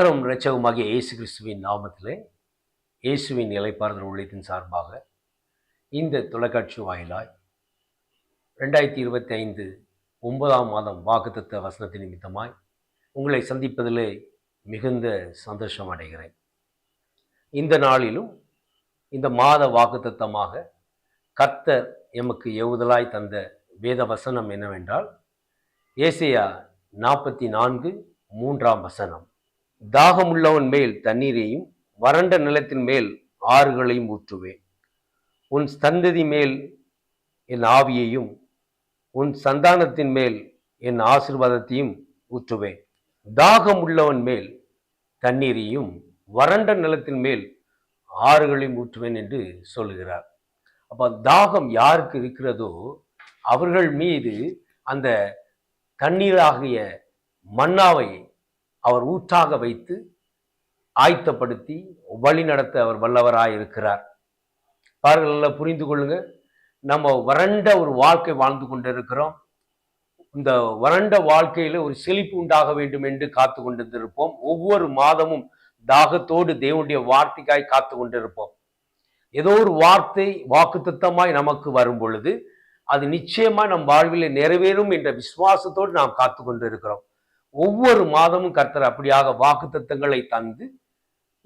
கர்த்தரும் இரட்சகமாகிய இயேசு கிறிஸ்துவின் நாமத்திலே இயேசுவின் நிலைப்பார்தல் உள்ளத்தின் சார்பாக இந்த தொலைக்காட்சி வாயிலாய் ரெண்டாயிரத்தி இருபத்தி ஐந்து ஒன்பதாம் மாதம் வாக்குத்தத்த வசனத்தின் நிமித்தமாய் உங்களை சந்திப்பதிலே மிகுந்த சந்தோஷம் அடைகிறேன். இந்த நாளிலும் இந்த மாத வாக்குத்தத்தமாக கர்த்தர் எமக்கு எவுதலாய் தந்த வேத வசனம் என்னவென்றால் ஏசையா நாற்பத்தி நான்கு மூன்றாம் வசனம். தாகமுள்ளவன் மேல் தண்ணீரையும் வறண்ட நிலத்தின் மேல் ஆறுகளையும் ஊற்றுவேன். உன் சந்ததி மேல் என் ஆவியையும் உன் சந்தானத்தின் மேல் என் ஆசிர்வாதத்தையும் ஊற்றுவேன். தாகம் உள்ளவன் மேல் தண்ணீரையும் வறண்ட நிலத்தின் மேல் ஆறுகளையும் ஊற்றுவேன் என்று சொல்லுகிறார். அப்போ தாகம் யாருக்கு இருக்கிறதோ அவர்கள் மீது அந்த தண்ணீராகிய மன்னாவை அவர் ஊற்றாக வைத்து ஆயத்தப்படுத்தி வழி நடத்த அவர் வல்லவராக இருக்கிறார். பாருங்கள் நல்லா புரிந்து கொள்ளுங்க. நம்ம வறண்ட ஒரு வாழ்க்கை வாழ்ந்து கொண்டிருக்கிறோம். இந்த வறண்ட வாழ்க்கையில ஒரு செழிப்பு உண்டாக வேண்டும் என்று காத்து கொண்டிருப்போம் ஒவ்வொரு மாதமும் தாகத்தோடு தேவனுடைய வார்த்தைக்காய் காத்து கொண்டிருப்போம். ஏதோ ஒரு வார்த்தை வாக்குத்தத்தமாய் நமக்கு வரும் பொழுது அது நிச்சயமா நம் வாழ்வில் நிறைவேறும் என்ற விசுவாசத்தோடு நாம் காத்து கொண்டிருக்கிறோம். ஒவ்வொரு மாதமும் கர்த்தர் அப்படியாக வாக்குத்தத்தங்களை தந்து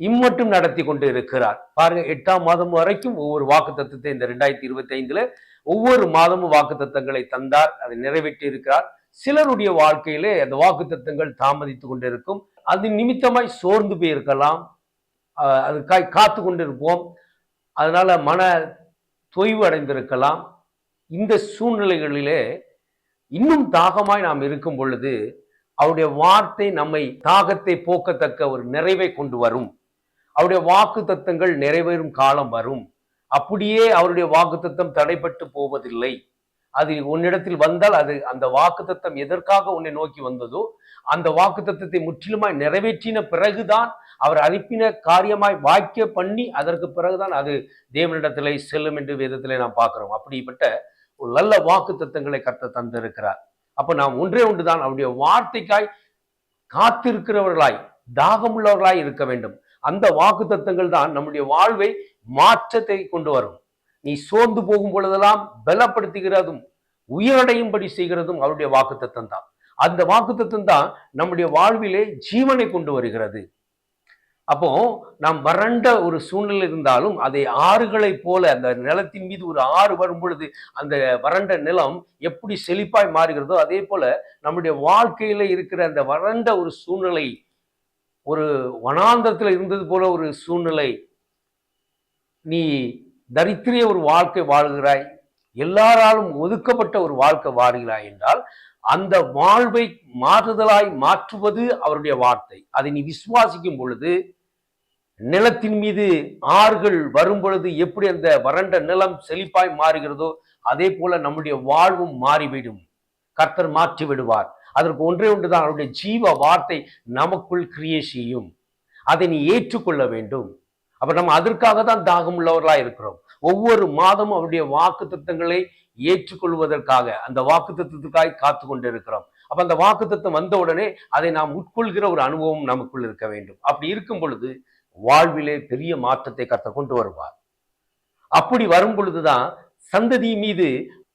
இம்மட்டும் நடத்தி கொண்டு இருக்கிறார். பாருங்க எட்டாம் மாதம் வரைக்கும் ஒவ்வொரு வாக்கு தத்துவத்தை இந்த ரெண்டாயிரத்தி இருபத்தி ஐந்துல ஒவ்வொரு மாதமும் வாக்குத்தத்தங்களை தந்தார் அதை நிறைவேற்றி இருக்கிறார். சிலருடைய வாழ்க்கையிலே அந்த வாக்குத்தத்தங்கள் தாமதித்து கொண்டிருக்கும். அது நிமித்தமாய் சோர்ந்து போயிருக்கலாம். அதுக்காய் காத்து கொண்டிருப்போம். அதனால மன தொய்வு அடைந்திருக்கலாம். இந்த சூழ்நிலைகளிலே இன்னும் தாகமாய் நாம் இருக்கும் பொழுது அவருடைய வார்த்தை நம்மை தாகத்தை போக்கத்தக்க ஒரு நிறைவை கொண்டு வரும். அவருடைய வாக்கு தத்தங்கள் நிறைவேறும் காலம் வரும். அப்படியே அவருடைய வாக்கு தத்தம் தடைப்பட்டு போவதில்லை. அது உன்னிடத்தில் வந்தால் அது அந்த வாக்கு தத்தம் எதற்காக உன்னை நோக்கி வந்ததோ அந்த வாக்கு தத்தத்தை முற்றிலுமாய் நிறைவேற்றின பிறகுதான் அவர் அனுப்பின காரியமாய் வாக்கிய பண்ணி அதற்கு பிறகுதான் அது தேவனிடத்திலே செல்லும் என்று வேதத்திலே நாம் பார்க்கிறோம். அப்படிப்பட்ட ஒரு நல்ல வாக்கு தத்தங்களை கத்த தந்திருக்கிறார். அப்போ நாம் ஒன்றே ஒன்றுதான். அவருடைய வார்த்தைக்காய் காத்திருக்கிறவர்களாய் தாகமுள்ளவர்களாய் இருக்க வேண்டும். அந்த வாக்கு தத்தங்கள் தான் நம்முடைய வாழ்வை மாற்றத்தை கொண்டு வரும். நீ சோர்ந்து போகும் பொழுதெல்லாம் பலப்படுத்துகிறதும் உயரடையும்படி செய்கிறதும் அவருடைய வாக்கு தத்தம் தான். அந்த வாக்கு தத்தம் தான் நம்முடைய வாழ்விலே ஜீவனை கொண்டு வருகிறது. அப்போ நாம் வறண்ட ஒரு சூழ்நிலை இருந்தாலும் அதை ஆறுகளைப் போல அந்த நிலத்தின் மீது ஒரு ஆறு வரும் பொழுது அந்த வறண்ட நிலம் எப்படி செழிப்பாய் மாறுகிறதோ அதே போல நம்முடைய வாழ்க்கையில இருக்கிற அந்த வறண்ட ஒரு சூழ்நிலை ஒரு வனாந்தத்தில் இருந்தது போல ஒரு சூழ்நிலை. நீ தரித்திரிய ஒரு வாழ்க்கை வாழ்கிறாய். எல்லாராலும் ஒதுக்கப்பட்ட ஒரு வாழ்க்கை வாழ்கிறாய் என்றால் அந்த வாழ்வை மாறுதலாய் மாற்றுவது அவருடைய வார்த்தை. அதை நீ விசுவாசிக்கும் பொழுது நிலத்தின் மீது ஆறுகள் வரும் பொழுது எப்படி அந்த வறண்ட நிலம் செழிப்பாய் மாறுகிறதோ அதே போல நம்முடைய வாழ்வும் மாறிவிடும். கர்த்தர் மாற்றி விடுவார். அதற்கு ஒன்றே ஒன்றுதான். அவருடைய ஜீவ வார்த்தை நமக்குள் கிரியே செய்யும். அதை நீ ஏற்றுக்கொள்ள வேண்டும். அப்ப நம்ம அதற்காக தான் தாகம் உள்ளவர்களா இருக்கிறோம். ஒவ்வொரு மாதமும் அவருடைய வாக்கு திட்டங்களை ஏற்றுக்கொள்வதற்காக அந்த வாக்கு தத்துவத்துக்காய் காத்து கொண்டிருக்கிறோம். அப்ப அந்த வாக்கு தத்துவம் வந்த உடனே அதை நாம் உட்கொள்கிற ஒரு அனுபவம் நமக்குள் இருக்க வேண்டும். அப்படி இருக்கும் பொழுது வாழ்விலே பெரிய மாற்றத்தை கத்த கொண்டு வருவார். அப்படி வரும் பொழுதுதான் சந்ததி மீது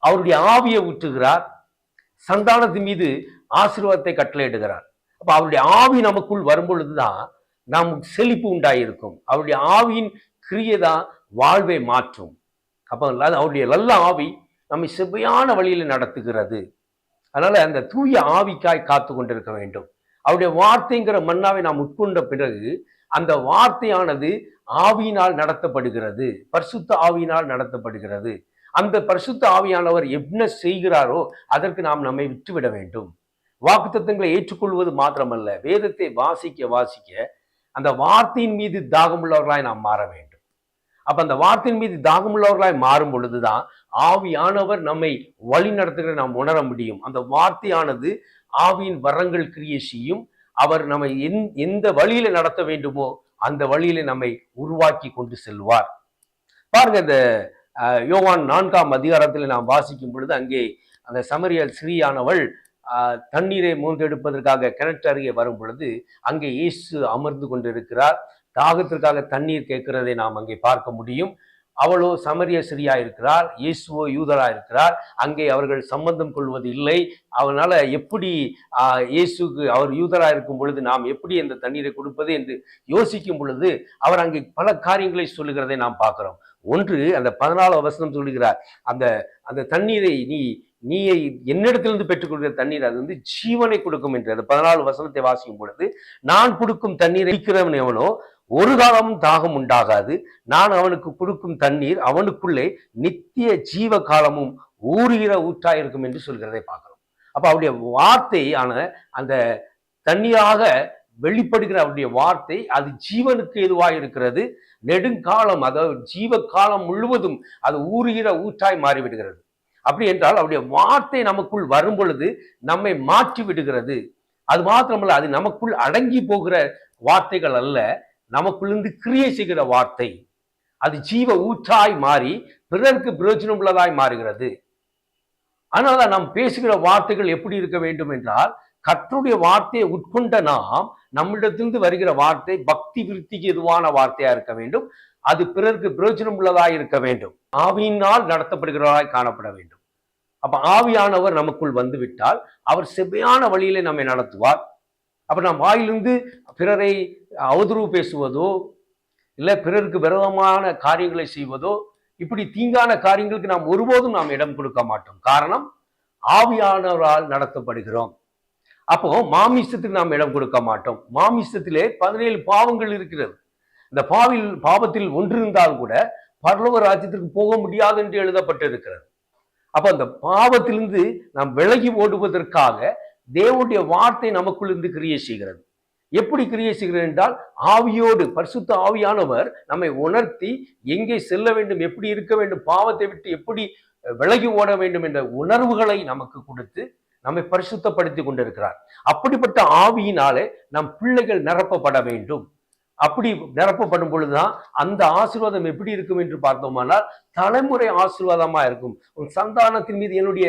அவருடைய ஆவியை ஊற்றுகிறார். சந்தானத்தின் மீது ஆசீர்வாதத்தை கட்டளையிடுகிறார். அப்ப அவருடைய ஆவி நமக்குள் வரும் பொழுதுதான் நமக்கு செழிப்பு உண்டாயிருக்கும். அவருடைய ஆவியின் கிரியை தான் வாழ்வை மாற்றும். அப்போ அவருடைய நல்ல ஆவி நம்மை செவ்வையான வழியில் நடத்துகிறது. அதனால அந்த தூய ஆவிக்காய் காத்து கொண்டிருக்க வேண்டும். அவருடைய வார்த்தைங்கிற மன்னாவை நாம் உட்கொண்ட பிறகு அந்த வார்த்தையானது ஆவியினால் நடத்தப்படுகிறது. பரிசுத்த ஆவியினால் நடத்தப்படுகிறது. அந்த பரிசுத்த ஆவியானவர் என்ன செய்கிறாரோ அதற்கு நாம் நம்மை விட்டுவிட வேண்டும். வாக்குத்தத்தங்களை ஏற்றுக்கொள்வது மாத்திரமல்ல. வேதத்தை வாசிக்க வாசிக்க அந்த வார்த்தையின் மீது தாகமுள்ளவர்களாய் நாம் மாற வேண்டும். அப்ப அந்த வார்த்தையின் மீது தாகமுள்ளவர்களாய் மாறும் பொழுதுதான் ஆவியானவர் நம்மை வழி நடத்துகிற நாம் உணர முடியும். அந்த வார்த்தையானது ஆவியின் வரங்கள் கிரியை செய்யும். அவர் நம்மை எந்- எந்த வழியில நடத்த வேண்டுமோ அந்த வழியில நம்மை உருவாக்கி கொண்டு செல்வார். பாருங்க இந்த யோவான் நான்காம் அதிகாரத்தில் நாம் வாசிக்கும் பொழுது அங்கே அந்த சமரியல் ஸ்ரீயானவள் தண்ணீரை மோந்தெடுப்பதற்காக கிணற்று அருகே வரும் பொழுது அங்கே இயேசு அமர்ந்து கொண்டிருக்கிறார். தாகத்திற்காக தண்ணீர் கேட்கிறதை நாம் அங்கே பார்க்க முடியும். அவளோ சமரிய சிறியா இருக்கிறார் இயேசுவோ யூதரா இருக்கிறார் அங்கே அவர்கள் சம்பந்தம் கொள்வது இல்லை. அவனால எப்படி இயேசுக்கு அவர் யூதரா இருக்கும் பொழுது நாம் எப்படி அந்த தண்ணீரை கொடுப்பது என்று யோசிக்கும் பொழுது அவர் அங்கே பல காரியங்களை சொல்லுகிறதை நாம் பார்க்கிறோம். ஒன்று அந்த பதினாலாம் வசனம் சொல்லுகிறார் அந்த அந்த தண்ணீரை நீ நீ என்னிடத்திலிருந்து பெற்றுக்கொள்கிற தண்ணீர் அது வந்து ஜீவனை கொடுக்கும் என்று. அந்த பதினாலு வசனத்தை வாசிக்கும் பொழுது நான் கொடுக்கும் தண்ணீரை இருக்கிறவன் எவனோ ஒரு காலமும் தாகம் உண்டாகாது. நான் அவனுக்கு கொடுக்கும் தண்ணீர் அவனுக்குள்ளே நித்திய ஜீவ காலமும் ஊறுகிற ஊற்றாயிருக்கும் என்று சொல்கிறதை பார்க்கிறோம். அப்போ அவருடைய வார்த்தையான அந்த தண்ணியாக வெளிப்படுகிற அவருடைய வார்த்தை அது ஜீவனுக்கு எதுவாக இருக்கிறது. நெடுங்காலம் அதாவது ஜீவ காலம் முழுவதும் அது ஊறுகிற ஊற்றாய் மாறிவிடுகிறது. அப்படி என்றால் அவருடைய வார்த்தை நமக்குள் வரும் பொழுது நம்மை மாற்றி விடுகிறது அது மாத்திரமல்ல அது நமக்குள் அடங்கி போகிற வார்த்தைகள் அல்ல. நமக்குள்ளிருந்து கிரியை செய்கிற வார்த்தை. அது ஜீவ ஊற்றாய் மாறி பிறருக்கு பிரயோஜனம் உள்ளதாய் மாறுகிறது. அதனால நாம் பேசுகிற வார்த்தைகள் எப்படி இருக்க வேண்டும் என்றால் கற்றுடைய வார்த்தையை உட்கொண்ட நாம் நம்மிடத்திலிருந்து வருகிற வார்த்தை பக்தி விருத்திக்கு எதுவான வார்த்தையா இருக்க வேண்டும். அது பிறருக்கு பிரயோஜனம் உள்ளதாய் இருக்க வேண்டும். ஆவியினால் நடத்தப்படுகிறவராய் காணப்பட வேண்டும். அப்ப ஆவியானவர் நமக்குள் வந்துவிட்டால் அவர் செவ்வையான வழியிலே நம்மை நடத்துவார். அப்போ நாம் வாயிலிருந்து பிறரை அவதூறு பேசுவதோ இல்லை பிறருக்கு விரோதமான காரியங்களை செய்வதோ இப்படி தீங்கான காரியங்களுக்கு நாம் ஒருபோதும் நாம் இடம் கொடுக்க மாட்டோம். காரணம் ஆவியானவரால் நடத்தப்படுகிறோம். அப்போ மாமிசத்துக்கு நாம் இடம் கொடுக்க மாட்டோம். மாமிசத்திலே பதினேழு பாவங்கள் இருக்கிறது. இந்த பாவில் பாவத்தில் ஒன்று இருந்தால் கூட பரலோக ராஜ்யத்திற்கு போக முடியாது என்று எழுதப்பட்டிருக்கிறது. அப்போ அந்த பாவத்திலிருந்து நாம் விலகி ஓடுவதற்காக தேவனுடைய வார்த்தை நமக்குள் இருந்து கிரியை செய்கிறது. எப்படி கிரியை செய்கிறது என்றால் ஆவியோடு பரிசுத்த ஆவியானவர் நம்மை உணர்த்தி எங்கே செல்ல வேண்டும் எப்படி இருக்க வேண்டும் பாவத்தை விட்டு எப்படி விலகி ஓட வேண்டும் என்ற உணர்வுகளை நமக்கு கொடுத்து நம்மை பரிசுத்தப்படுத்தி கொண்டிருக்கிறார். அப்படிப்பட்ட ஆவியினாலே நம் பிள்ளைகள் நிரப்பப்பட வேண்டும். அப்படி நிரப்பப்படும் பொழுதுதான் அந்த ஆசீர்வாதம் எப்படி இருக்கும் என்று பார்த்தோமானால் தலைமுறை ஆசீர்வாதமா இருக்கும். உன் சந்தானத்தின் மீது என்னுடைய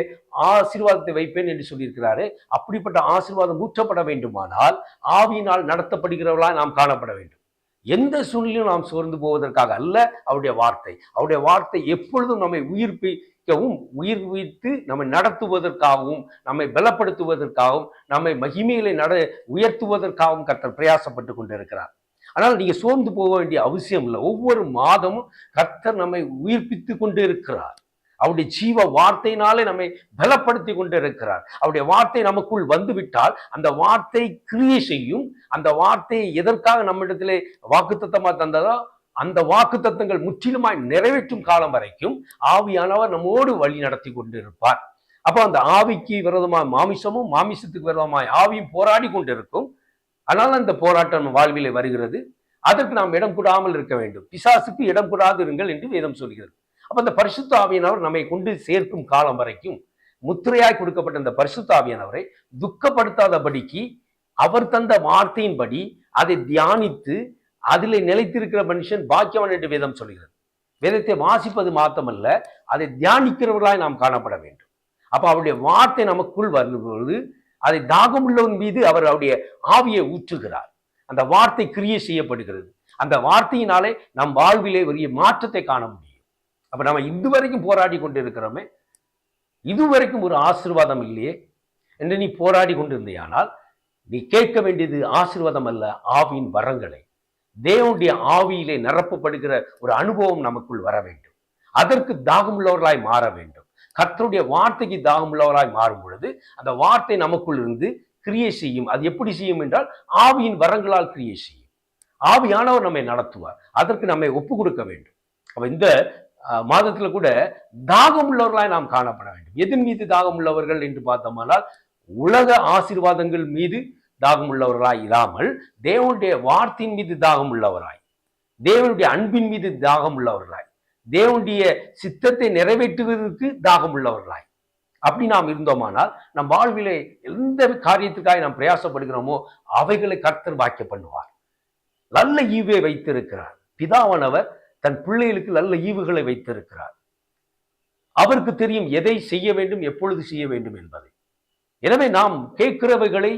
ஆசீர்வாதத்தை வைப்பேன் என்று சொல்லியிருக்கிறாரு. அப்படிப்பட்ட ஆசீர்வாதம் ஊற்றப்பட வேண்டுமானால் ஆவியினால் நடத்தப்படுகிறவர்களாக நாம் காணப்பட வேண்டும். எந்த சூழ்நிலையும் நாம் சோர்ந்து போவதற்காக அல்ல அவருடைய வார்த்தை. அவருடைய வார்த்தை எப்பொழுதும் நம்மை உயிர்ப்பிக்கவும் உயிர் உயிர்த்து நம்மை நடத்துவதற்காகவும் நம்மை பலப்படுத்துவதற்காகவும் நம்மை மகிமைகளை நட உயர்த்துவதற்காகவும் கர்த்தர் பிரயாசப்பட்டு கொண்டிருக்கிறார். ஆனால் நீங்கள் சோர்ந்து போக வேண்டிய அவசியம் இல்லை. ஒவ்வொரு மாதமும் கர்த்தர் நம்மை உயிர்ப்பித்து கொண்டு இருக்கிறார் அவருடைய ஜீவ வார்த்தையினாலே நம்மை பலப்படுத்தி கொண்டு இருக்கிறார் அவருடைய வார்த்தை நமக்குள் வந்துவிட்டால் அந்த வார்த்தை கிரியை செய்யும். அந்த வார்த்தையை எதற்காக நம்மிடத்திலே வாக்குத்தத்தமாக தந்ததோ அந்த வாக்குத்தத்தங்கள் முற்றிலுமாய் நிறைவேற்றும் காலம் வரைக்கும் ஆவியானவர் நம்மோடு வழி நடத்தி கொண்டு இருப்பார் அப்போ அந்த ஆவிக்கு விரோதமாய் மாமிசமும் மாமிசத்துக்கு விரோதமாய் ஆவியும் போராடி கொண்டிருக்கும். அதனால் அந்த போராட்டம் வாழ்விலே வருகிறது. அதற்கு நாம் இடம் கூடாமல் இருக்க வேண்டும். பிசாசுக்கு இடம் கொடாது இருங்கள் என்று வேதம் சொல்கிறது. அப்ப அந்த பரிசுத்த ஆவியானவர் நம்மை கொண்டு சேர்க்கும் காலம் வரைக்கும் முத்திரையாய் கொடுக்கப்பட்ட அந்த பரிசுத்த ஆவியானவரை துக்கப்படுத்தாதபடிக்கு அவர் தந்த வார்த்தையின்படி அதை தியானித்து அதில் நிலைத்திருக்கிற மனுஷன் பாக்கியவன் என்று வேதம் சொல்கிறது. வேதத்தை வாசிப்பது மாத்தமல்ல அதை தியானிக்கிறவர்களாய் நாம் காணப்பட வேண்டும். அப்போ அவருடைய வார்த்தை நமக்குள் வரும்பொழுது அதை தாகம் உள்ளவன் மீது அவர் அவருடைய ஆவியை ஊற்றுகிறார். அந்த வார்த்தை கிரியை செய்யப்படுகிறது. அந்த வார்த்தையினாலே நம் வாழ்விலே பெரிய மாற்றத்தை காண முடியும். அப்ப நம்ம இதுவரைக்கும் போராடி கொண்டிருக்கிறோமே இதுவரைக்கும் ஒரு ஆசீர்வாதம் இல்லையே என்று நீ போராடி கொண்டிருந்தேயானால் நீ கேட்க வேண்டியது ஆசீர்வாதம் அல்ல ஆவியின் வரங்களை. தேவனுடைய ஆவியிலே நிரப்பப்படுகிற ஒரு அனுபவம் நமக்குள் வர வேண்டும். அதற்கு தாகமுள்ளவர்களாய் மாற வேண்டும். கர்த்தருடைய வார்த்தைக்கு தாகமுள்ளவராய் மாறும் பொழுது அந்த வார்த்தை நமக்குள் இருந்து கிரியை செய்யும். அது எப்படி செய்யும் என்றால் ஆவியின் வரங்களால் கிரியை செய்யும். ஆவியானவர் நம்மை நடத்துவார். அதற்கு நம்மை ஒப்பு கொடுக்க வேண்டும். அப்ப இந்த மாதத்துல கூட தாகம் உள்ளவர்களாய் நாம் காணப்பட வேண்டும். எதன் மீது தாகம் உள்ளவர்கள் என்று பார்த்தோமானால் உலக ஆசீர்வாதங்கள் மீது தாகம் உள்ளவர்களாய் இல்லாமல் தேவனுடைய வார்த்தையின் மீது தாகம் உள்ளவராய் தேவனுடைய அன்பின் மீது தாகம் உள்ளவர்களாய் தேவனுடைய சித்தத்தை நிறைவேற்றுவதற்கு தாகம் உள்ளவர்களாய் அப்படி நாம் இருந்தோமானால் நம் வாழ்விலே எந்த காரியத்துக்காக நாம் பிரயாசப்படுகிறோமோ அவைகளை கர்த்தர் வாக்கிய பண்ணுவார். நல்ல ஈவை வைத்திருக்கிறார். பிதாவானவர் தன் பிள்ளைகளுக்கு நல்ல ஈவுகளை வைத்திருக்கிறார். அவருக்கு தெரியும் எதை செய்ய வேண்டும் எப்பொழுது செய்ய வேண்டும் என்பதை. எனவே நாம் கேட்கிறவைகளை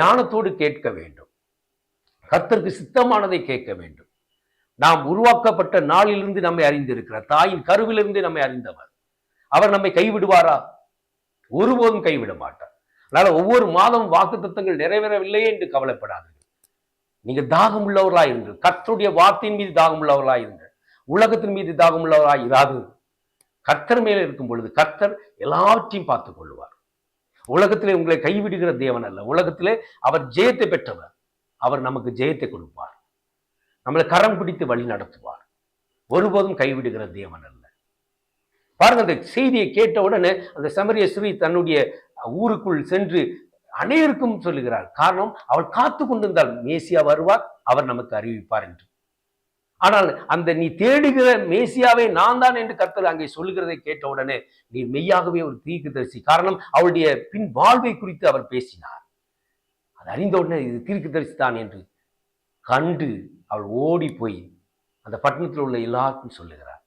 ஞானத்தோடு கேட்க வேண்டும். கர்த்தருக்கு சித்தமானதை கேட்க வேண்டும். நாம் உருவாக்கப்பட்ட நாளிலிருந்து நம்மை அறிந்திருக்கிறார் தாயின் கருவிலிருந்து நம்மை அறிந்தவர். அவர் நம்மை கைவிடுவாரா? ஒருபோதும் கைவிட மாட்டார். அதனால ஒவ்வொரு மாதம் வாக்கு தத்தங்கள் நிறைவேறவில்லையே என்று கவலைப்படாதீர்கள். நீங்க தாகம் உள்ளவர்களாக இருங்கள். கர்த்தருடைய வார்த்தையின் மீது தாகம் உள்ளவர்களாக இருங்கள். உலகத்தின் மீது தாகம் உள்ளவராய் இராது. கர்த்தர் மேலே இருக்கும் பொழுது கர்த்தர் எல்லாவற்றையும் பார்த்துக் கொள்வார் உலகத்திலே உங்களை கைவிடுகிற தேவன் அல்ல. உலகத்திலே அவர் ஜெயத்தை பெற்றவர். அவர் நமக்கு ஜெயத்தை கொடுப்பார். நம்மளை கரம் பிடித்து வழி நடத்துவார். ஒருபோதும் கைவிடுகிற தேவன் அல்ல. பாருங்க அந்த செய்தியை கேட்ட உடனே அந்த சமரிய ஸ்ரீ தன்னுடைய ஊருக்குள் சென்று அனைவருக்கும் சொல்லுகிறார் காரணம் அவள் காத்து கொண்டிருந்தால் மேசியா வருவார் அவர் நமக்கு அறிவிப்பார் என்று. ஆனால் அந்த நீ தேடுகிற மேசியாவை நான் தான் என்று கர்த்தர் அங்கே சொல்லுகிறதை கேட்ட உடனே நீ மெய்யாகவே ஒரு தீர்க்கதரிசி காரணம் அவளுடைய பின் வாழ்வை குறித்து அவர் பேசினார். அது அறிந்த உடனே இது தீர்க்கதரிசி தான் என்று கண்டு அவள் ஓடி போய் அந்த பட்டணத்தில் உள்ள எல்லாருக்கும் சொல்லுகிறார்.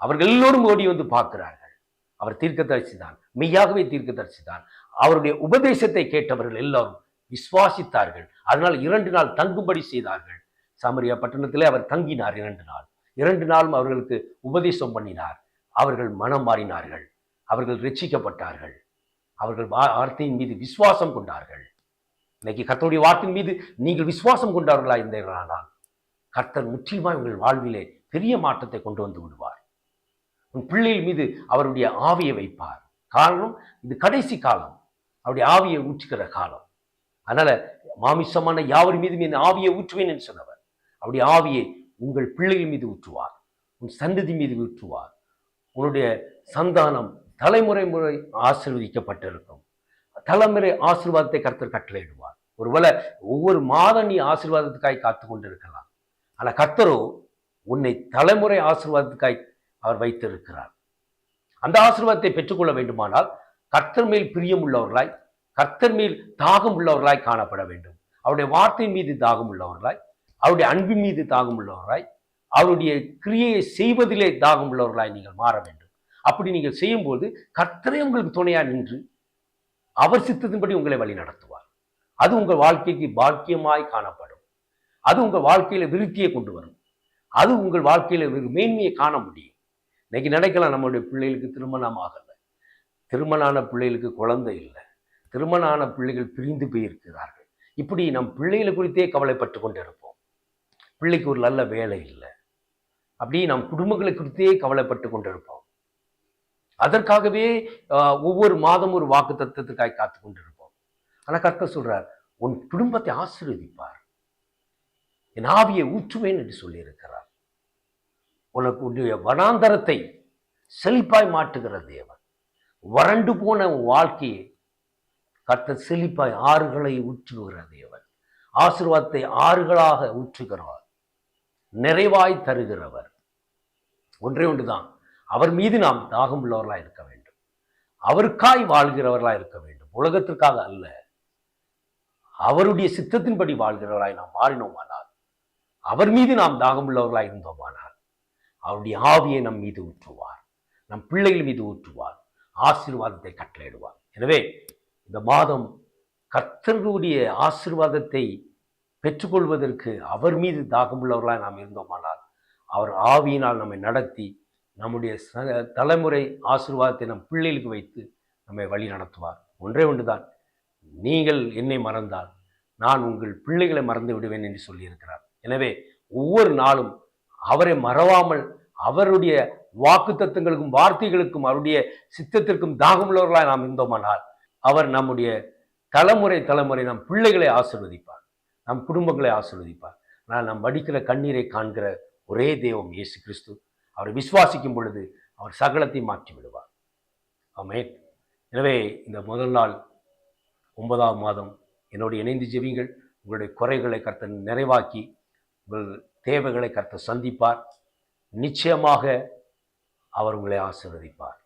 அவர்கள் எல்லோரும் ஓடி வந்து பார்க்கிறார்கள். அவர் தீர்க்கதரிசி தான் மெய்யாகவே தீர்க்கதரிசி தான் அவருடைய உபதேசத்தை கேட்டவர்கள் எல்லாரும் விசுவாசித்தார்கள். அதனால் இரண்டு நாள் தங்கும்படி செய்தார்கள். சமரியா பட்டணத்திலே அவர் தங்கினார் இரண்டு நாள். இரண்டு நாளும் அவர்களுக்கு உபதேசம் பண்ணினார். அவர்கள் மனம் மாறினார்கள். அவர்கள் ரட்சிக்கப்பட்டார்கள். அவர்கள் வார்த்தையின் மீது விசுவாசம் கொண்டார்கள். இன்னைக்கு கர்த்தருடைய வார்த்தையின் மீது நீங்கள் விசுவாசம் கொண்டவர்களா இருந்தீர்களானால் கர்த்தர் முற்றிலுமாய் உங்கள் வாழ்விலே பெரிய மாற்றத்தை கொண்டு வந்து விடுவார். உன் பிள்ளைகள் மீது அவருடைய ஆவியை வைப்பார். காரணம் இது கடைசி காலம். அவருடைய ஆவியை ஊற்றுகிற காலம். அதனால மாமிசமான யாவர் மீதும் என் ஆவியை ஊற்றுவேன் என்று சொன்னவர். அவருடைய ஆவியை உங்கள் பிள்ளைகள் மீது ஊற்றுவார். உன் சந்ததி மீது ஊற்றுவார். உன்னுடைய சந்தானம் தலைமுறை முறை ஆசிர்வதிக்கப்பட்டிருக்கும். தலைமுறை ஆசீர்வாதத்தை கர்த்தர் கட்டளையிடுவார். ஒருவேளை ஒவ்வொரு மாதம் நீ ஆசீர்வாதத்துக்காய் காத்து கொண்டிருக்கலாம். ஆனால் கர்த்தரோ உன்னை தலைமுறை ஆசீர்வாதத்துக்காய் அவர் வைத்திருக்கிறார். அந்த ஆசீர்வாதத்தை பெற்றுக்கொள்ள வேண்டுமானால் கர்த்தர் மேல் பிரியம் உள்ளவர்களாய் கர்த்தர் மேல் தாகம் உள்ளவர்களாய் காணப்பட வேண்டும். அவருடைய வார்த்தை மீது தாகம் உள்ளவர்களாய் அவருடைய அன்பின் மீது தாகம் உள்ளவர்களாய் அவருடைய கிரியையை செய்வதிலே தாகம் உள்ளவர்களாய் நீங்கள் மாற வேண்டும். அப்படி நீங்கள் செய்யும்போது கர்த்தரே உங்களுக்கு துணையா நின்று அவர் சித்தத்தின்படி உங்களை வழி நடத்துவார் அது உங்கள் வாழ்க்கைக்கு பாக்கியமாய் காணப்படும். அது உங்கள் வாழ்க்கையில் விருத்தியை கொண்டு வரும். அது உங்கள் வாழ்க்கையில் மேன்மையை காண முடியும். இன்னைக்கு நினைக்கலாம் நம்மளுடைய பிள்ளைகளுக்கு திருமணம் ஆகலை. திருமணான பிள்ளைகளுக்கு குழந்தை இல்லை. திருமணான பிள்ளைகள் பிரிந்து போயிருக்கிறார்கள். இப்படி நம் பிள்ளைகளை குறித்தே கவலைப்பட்டு கொண்டு இருப்போம் பிள்ளைக்கு ஒரு நல்ல வேலை இல்லை. அப்படி நம் குடும்பங்களை குறித்தே கவலைப்பட்டு கொண்டிருப்போம். அதற்காகவே ஒவ்வொரு மாதம் ஒரு வாக்கு தத்துவத்துக்காய் காத்து கொண்டிருப்போம். ஆனால் கர்த்தர் சொல்றார் உன் குடும்பத்தை ஆசீர்வதிப்பார். என் ஆவியை ஊற்றுவேன் என்று சொல்லியிருக்கிறார். உனக்கு உன்னுடைய வனாந்தரத்தை செழிப்பாய் மாட்டுகிற தேவன். வறண்டு போன உன் வாழ்க்கையை கர்த்தர் செழிப்பாய் ஆறுகளை ஊற்றுகிற தேவன். ஆசீர்வாதத்தை ஆறுகளாக ஊற்றுகிறவர் நிறைவாய் தருகிறவர். ஒன்றே ஒன்றுதான். அவர் மீது நாம் தாகம் உள்ளவர்களாக இருக்க வேண்டும். அவருக்காய் வாழ்கிறவர்களாக இருக்க வேண்டும். உலகத்திற்காக அல்ல. அவருடைய சித்தத்தின்படி வாழ்கிறவர்களாய் நாம் மாறினோமானால் அவர் மீது நாம் தாகம் உள்ளவர்களாய் இருந்தோமானால் அவருடைய ஆவியை நம் மீது ஊற்றுவார் நம் பிள்ளைகள் மீது ஊற்றுவார் ஆசீர்வாதத்தை கட்டளையிடுவார். எனவே இந்த மாதம் கர்த்தருடைய ஆசீர்வாதத்தை பெற்றுக்கொள்வதற்கு அவர் மீது தாகமுள்ளவர்களாய் நாம் இருந்தோமானால் அவர் ஆவியினால் நம்மை நடத்தி நம்முடைய ச- தலைமுறை ஆசீர்வாதத்தை நம் பிள்ளைகளுக்கு வைத்து நம்மை வழி நடத்துவார். ஒன்றே ஒன்றுதான். நீங்கள் என்னை மறந்தால் நான் உங்கள் பிள்ளைகளை மறந்து விடுவேன் என்று சொல்லியிருக்கிறார். எனவே ஒவ்வொரு நாளும் அவரை மறவாமல் அவருடைய வாக்கு தத்துவங்களுக்கும் வார்த்தைகளுக்கும் அவருடைய சித்தத்திற்கும் தாகமுள்ளவர்களாக நாம் இருந்தோமானால் அவர் நம்முடைய தலைமுறை தலைமுறை நம் பிள்ளைகளை ஆசிர்வதிப்பார். நம் குடும்பங்களை ஆசிர்வதிப்பார். ஆனால் நாம் வடிக்கிற கண்ணீரை காண்கிற ஒரே தெய்வம் இயேசு கிறிஸ்து. அவரை விசுவாசிக்கும் பொழுது அவர் சகலத்தை மாற்றி விடுவார் ஆமே எனவே இந்த முதல் நாள் ஒன்பதாம் மாதம் என்னோடு இணைந்து ஜெபிங்கள் உங்களுடைய குறைகளை கர்த்தர் நிறைவாக்கி உங்கள் தேவைகளை கர்த்தர் சந்திப்பார். நிச்சயமாக அவர் உங்களை ஆசீர்வதிப்பார்.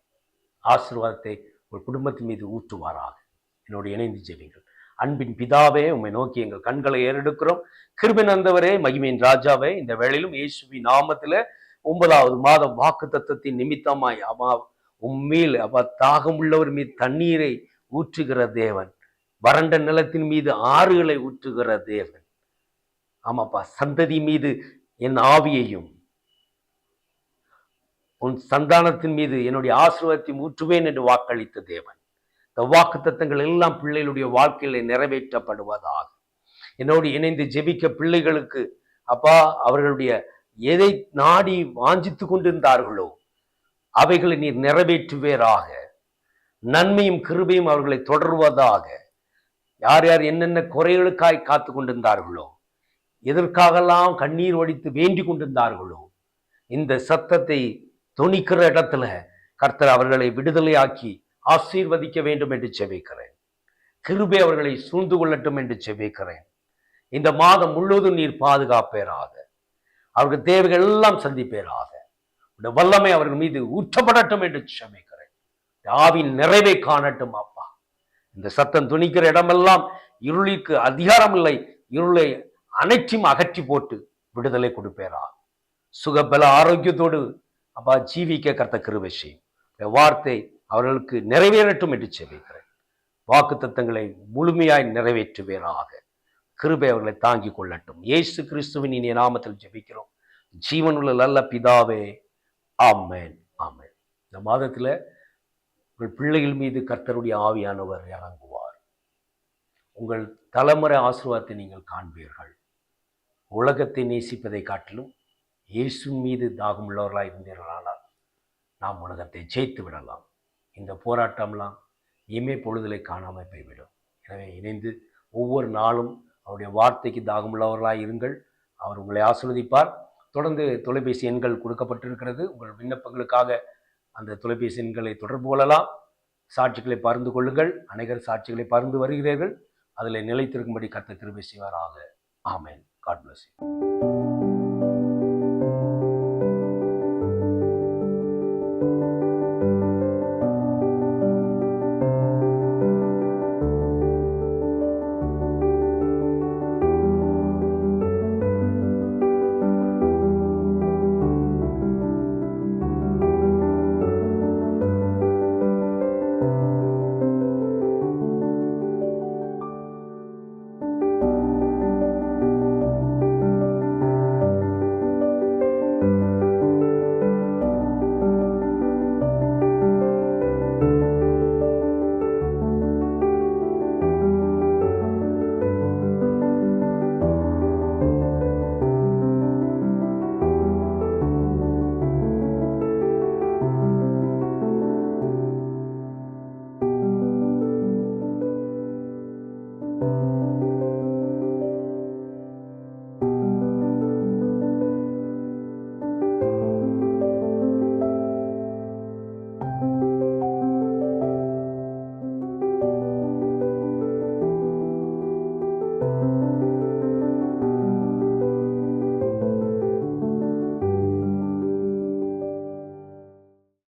ஆசீர்வாதத்தை உங்கள் குடும்பத்தின் மீது ஊற்றுவாராக என்னோடு இணைந்து ஜெபிங்கள் அன்பின் பிதாவே உம்மை நோக்கி எங்கள் கண்களை ஏறெடுக்கிறோம். கிருபின் அந்தவரே மகிமையின் ராஜாவே இந்த வேளையிலும் இயேசுவி நாமத்தில் ஒன்பதாவது மாதம் வாக்கு தத்துவத்தின் நிமித்தமாய் அம்மா உண்மையில் அவ தாகம் உள்ளவர் மீது தண்ணீரை ஊற்றுகிற தேவன். வறண்ட நிலத்தின் மீது ஆறுகளை ஊற்றுகிற தேவன். ஆமாப்பா சந்ததி மீது என் ஆவியையும் உன் சந்தானத்தின் மீது என்னுடைய ஆசீர்வாதத்தை ஊற்றுவேன் என்று வாக்களித்த தேவன். இந்த வாக்கு தத்தங்கள் எல்லாம் பிள்ளைகளுடைய வாழ்க்கையில நிறைவேற்றப்படுவதாக. என்னோடு இணைந்து ஜெபிக்க பிள்ளைகளுக்கு அப்பா அவர்களுடைய எதை நாடி வாஞ்சித்து கொண்டிருந்தார்களோ அவைகளை நீர் நிறைவேற்றுவேராக. நன்மையும் கிருபையும் அவர்களை தொடர்வதாக. யார் யார் என்னென்ன குறைகளுக்காய் காத்து கொண்டிருந்தார்களோ எதற்காகலாம் கண்ணீர் வடித்து வேண்டி கொண்டிருந்தார்களோ இந்த சத்தத்தை துணிக்கிற இடத்துல கர்த்தர் அவர்களை விடுதலையாக்கி ஆசீர்வதிக்க வேண்டும் என்று செவிக்கிறேன் கிருபை அவர்களை சூழ்ந்து கொள்ளட்டும் என்று செவிக்கிறேன் இந்த மாதம் முழுவதும் நீர் பாதுகாப்பேராக அவர்கள் தேவைகள் எல்லாம் சந்திப்பேராக உடைய வல்லமை அவர்கள் மீது ஊற்றப்படட்டும் என்று செபிக்கிறேன். ஆவின் நிறைவை காணட்டும் அவர் இந்த சத்தம் துணிக்கிற இடமெல்லாம் இருளிற்கு அதிகாரம் இல்லை இருளை அனைத்தும் அகற்றி போட்டு விடுதலை கொடுப்பேரா. சுகபல ஆரோக்கியத்தோடு அப்பா ஜீவிக்க கர்த்த கிருபை செய்யும். வார்த்தை அவர்களுக்கு நிறைவேறட்டும் என்று செவிக்கிறேன் வாக்கு தத்தங்களை முழுமையாய் நிறைவேற்றுவேராக. கிருபை அவர்களை தாங்கிக் கொள்ளட்டும். ஏசு கிறிஸ்துவின் இனிய நாமத்தில் ஜெபிக்கிறோம். ஜீவனுள்ள நல்ல பிதாவே ஆமேன் ஆமேன். இந்த மாதத்துல உங்கள் பிள்ளைகள் மீது கர்த்தருடைய ஆவியானவர் இறங்குவார். உங்கள் தலைமுறை ஆசீர்வாதத்தை நீங்கள் காண்பீர்கள். உலகத்தை நேசிப்பதை காட்டிலும் இயேசு மீது தாகமுள்ளவர்களாக இருந்தீர்களானால் நாம் உலகத்தை ஜெயித்து விடலாம். இந்த போராட்டம்லாம் இமே பொழுதலை காணாமல் போய்விடும். எனவே இணைந்து ஒவ்வொரு நாளும் அவருடைய வார்த்தைக்கு தாகமுள்ளவர்களாக இருங்கள். அவர் உங்களை ஆசிர்வதிப்பார். தொடர்ந்து தொலைபேசி எண்கள் கொடுக்கப்பட்டிருக்கிறது. உங்கள் விண்ணப்பங்களுக்காக அந்த தொலைபேசி எண்களை தொடர்பு கொள்ளலாம். சாட்சிகளை பகிர்ந்து கொள்ளுங்கள். அநேகர் சாட்சிகளை பகிர்ந்து வருகிறீர்கள். அதில் நிலைத்திருக்கும்படி கத்த திரும்பி செய்வாராக. ஆமேன். God bless you.